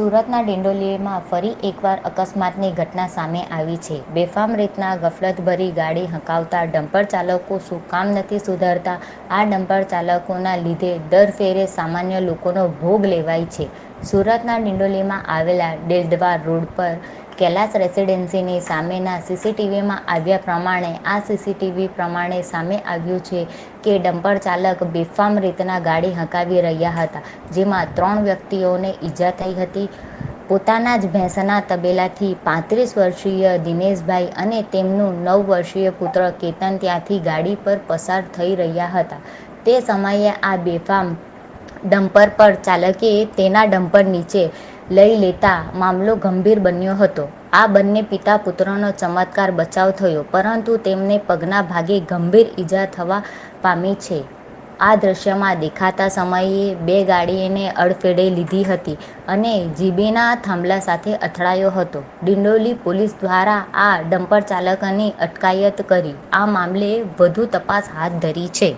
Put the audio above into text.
સુરતના ડિંડોલીમાં ફરી એકવાર અકસ્માતની ઘટના સામે આવી છે. બેફામ રીતના ગફલતભરી ગાડી હંકાવતા ડમ્પર ચાલકો શું કામ નથી સુધરતા? આ ડમ્પર ચાલકોના લીધે દર ફેરે સામાન્ય લોકોનો ભોગ લેવાય છે. સુરતના ડિંડોલીમાં આવેલા ડેલદ્વાર રોડ પર કૈલાસ રેસિડેન્સીની સામેના સીસીટીવીમાં આવ્યા પ્રમાણે, આ સીસીટીવી પ્રમાણે સામે આવ્યું છે કે ડમ્પર ચાલક બેફામ રીતના ગાડી હંકાવી રહ્યા હતા, જેમાં ત્રણ વ્યક્તિઓને ઈજા થઈ હતી. પોતાના જ ભેંસના તબેલાથી પાંત્રીસ વર્ષીય દિનેશભાઈ અને તેમનું નવ વર્ષીય પુત્ર કેતન ત્યાંથી ગાડી પર પસાર થઈ રહ્યા હતા. તે સમયે આ બેફામ ડમ્પર પર ચાલકે તેના ડમ્પર નીચે લઈ લેતા મામલો ગંભીર બન્યો હતો. આ બંને પિતા પુત્રનો ચમત્કાર બચાવ થયો, પરંતુ તેમને પગના ભાગે ગંભીર ઈજા થવા પામી છે. આ દ્રશ્યમાં દેખાતા સમયે બે ગાડીને અડફેટે લીધી હતી અને જીબીના થાંભલા સાથે અથડાયો હતો. ડિંડોલી પોલીસ દ્વારા આ ડમ્પર ચાલકની અટકાયત કરી. આ મામલે વધુ તપાસ હાથ ધરી છે.